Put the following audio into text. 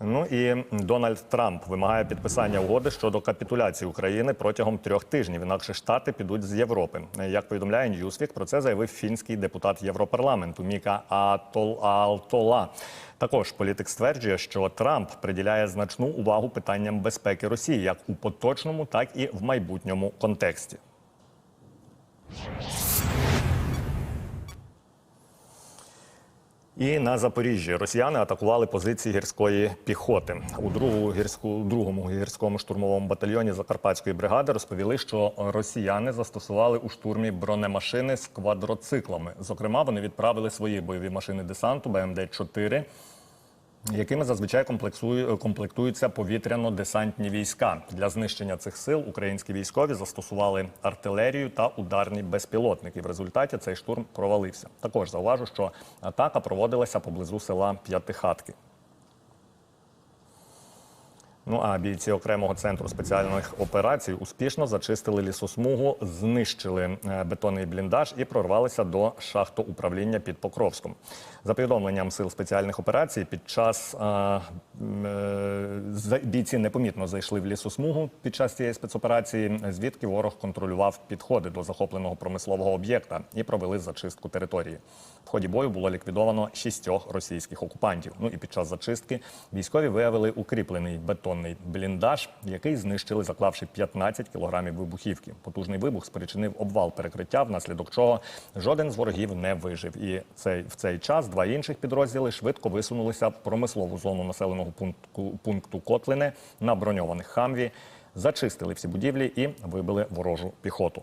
Ну і Дональд Трамп вимагає підписання угоди щодо капітуляції України протягом трьох тижнів. Інакше штати підуть з Європи. Як повідомляє Ньюсвік, про це заявив фінський депутат Європарламенту Міка Атол Алтола. Також політик стверджує, що Трамп приділяє значну увагу питанням безпеки Росії як у поточному, так і в майбутньому контексті. І на Запоріжжі росіяни атакували позиції гірської піхоти. У другу гірську другому гірському штурмовому батальйоні Закарпатської бригади розповіли, що росіяни застосували у штурмі бронемашини з квадроциклами. Зокрема, вони відправили свої бойові машини десанту БМД 4 якими зазвичай комплектуються повітряно-десантні війська. Для знищення цих сил українські військові застосували артилерію та ударні безпілотники. В результаті цей штурм провалився. Також зауважу, що атака проводилася поблизу села П'ятихатки. Ну а бійці окремого центру спеціальних операцій успішно зачистили лісосмугу, знищили е, бетонний бліндаж і прорвалися до шахтоуправління під Покровськом. За повідомленням сил спеціальних операцій, під час е, е, бійці непомітно зайшли в лісосмугу під час цієї спецоперації, звідки ворог контролював підходи до захопленого промислового об'єкта і провели зачистку території. В ході бою було ліквідовано шістьох російських окупантів. Ну і під час зачистки військові виявили укріплений бетонний бліндаж, який знищили, заклавши 15 кілограмів вибухівки. Потужний вибух спричинив обвал перекриття, внаслідок чого жоден з ворогів не вижив. І цей в цей час два інших підрозділи швидко висунулися в промислову зону населеного пункту, пункту Котлине на броньованих хамві, зачистили всі будівлі і вибили ворожу піхоту.